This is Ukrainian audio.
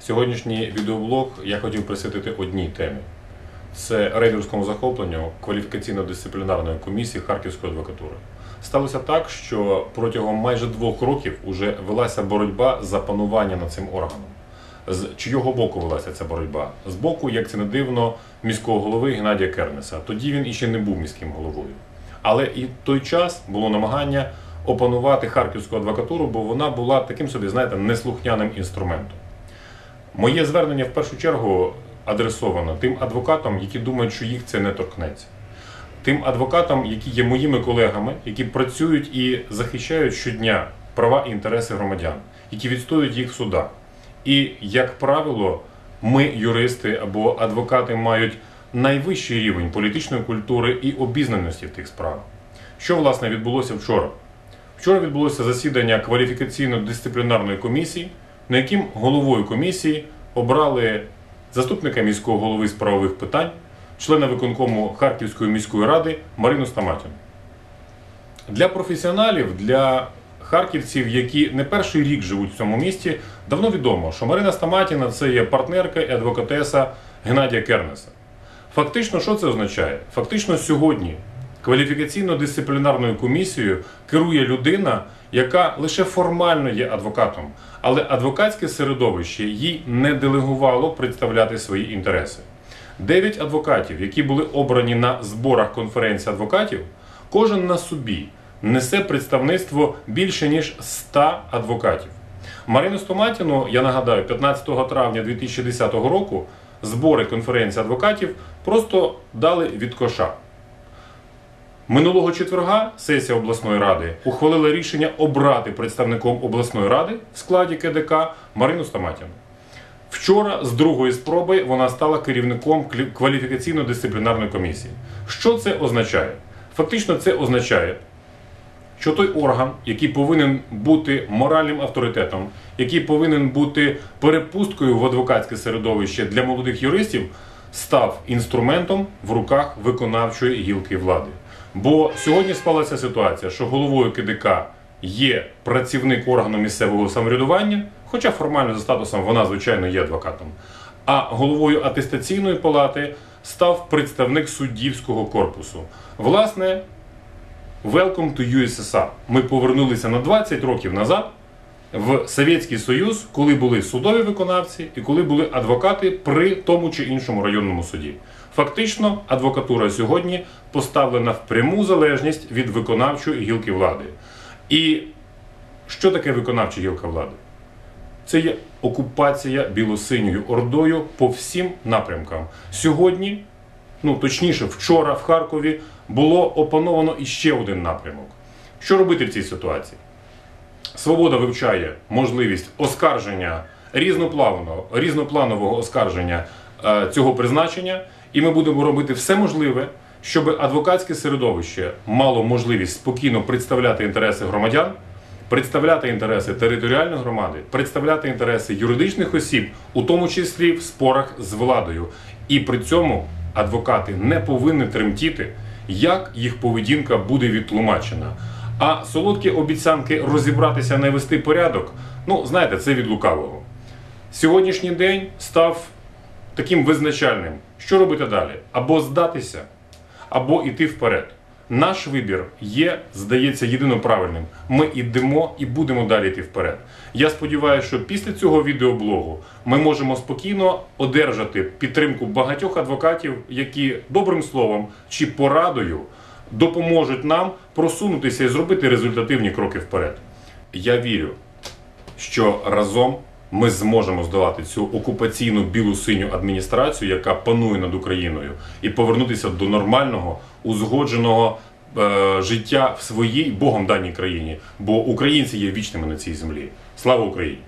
Сьогоднішній відеоблог я хотів присвятити одній темі: це рейдерському захопленню кваліфікаційно-дисциплінарної комісії Харківської адвокатури. Сталося так, що протягом майже двох років уже велася боротьба за панування над цим органом. З чийого боку велася ця боротьба? З боку, як це не дивно, міського голови Геннадія Кернеса. Тоді він іще не був міським головою. Але і в той час було намагання опанувати харківську адвокатуру, бо вона була таким собі, знаєте, неслухняним інструментом. Моє звернення в першу чергу адресовано тим адвокатам, які думають, що їх це не торкнеться. Тим адвокатам, які є моїми колегами, які працюють і захищають щодня права і інтереси громадян, які відстоюють їх в судах. І, як правило, ми, юристи або адвокати, мають найвищий рівень політичної культури і обізнаності в тих справах. Що власне відбулося вчора? Вчора відбулося засідання кваліфікаційно-дисциплінарної комісії, на яким головою комісії обрали заступника міського голови з правових питань, члена виконкому Харківської міської ради Марину Стаматіну. Для професіоналів, для харківців, які не перший рік живуть в цьому місті, давно відомо, що Марина Стаматіна це є партнерка і адвокатеса Геннадія Кернеса. Фактично, що це означає? Фактично, сьогодні кваліфікаційно-дисциплінарною комісією керує людина, яка лише формально є адвокатом, але адвокатське середовище їй не делегувало представляти свої інтереси. Дев'ять адвокатів, які були обрані на зборах конференції адвокатів, кожен на собі несе представництво більше ніж 100 адвокатів. Марину Стоматіну, я нагадаю, 15 травня 2010 року збори конференції адвокатів просто дали від коша. Минулого четверга сесія обласної ради ухвалила рішення обрати представником обласної ради в складі КДК Марину Стаматіну. Вчора, з другої спроби, вона стала керівником кваліфікаційно-дисциплінарної комісії. Що це означає? Фактично, це означає, що той орган, який повинен бути моральним авторитетом, який повинен бути перепусткою в адвокатське середовище для молодих юристів, став інструментом в руках виконавчої гілки влади. Бо сьогодні склалася ситуація, що головою КДК є працівник органу місцевого самоврядування, хоча формально за статусом вона, звичайно, є адвокатом. А головою атестаційної палати став представник суддівського корпусу. Власне, welcome to USSR. Ми повернулися на 20 років назад в Совєтський Союз, коли були судові виконавці і коли були адвокати при тому чи іншому районному суді. Фактично, адвокатура сьогодні поставлена в пряму залежність від виконавчої гілки влади. І що таке виконавча гілка влади? Це є окупація білосиньою ордою по всім напрямкам. Сьогодні, ну точніше, вчора в Харкові було опановано іще один напрямок. Що робити в цій ситуації? Свобода вивчає можливість оскарження різнопланового, різнопланового оскарження е, цього призначення, і ми будемо робити все можливе, щоб адвокатське середовище мало можливість спокійно представляти інтереси громадян, представляти інтереси територіальної громади, представляти інтереси юридичних осіб, у тому числі в спорах з владою. І при цьому адвокати не повинні тремтіти, як їх поведінка буде відтлумачена. А солодкі обіцянки розібратися, не вести порядок, ну знаєте, це від лукавого. Сьогоднішній день став таким визначальним, що робити далі? Або здатися, або йти вперед. Наш вибір є, здається, єдино правильним. Ми йдемо і будемо далі йти вперед. Я сподіваюся, що після цього відеоблогу ми можемо спокійно одержати підтримку багатьох адвокатів, які добрим словом чи порадою допоможуть нам просунутися і зробити результативні кроки вперед. Я вірю, що разом ми зможемо здолати цю окупаційну білу синю адміністрацію, яка панує над Україною, і повернутися до нормального узгодженого е, життя в своїй Богом даній країні. Бо українці є вічними на цій землі. Слава Україні!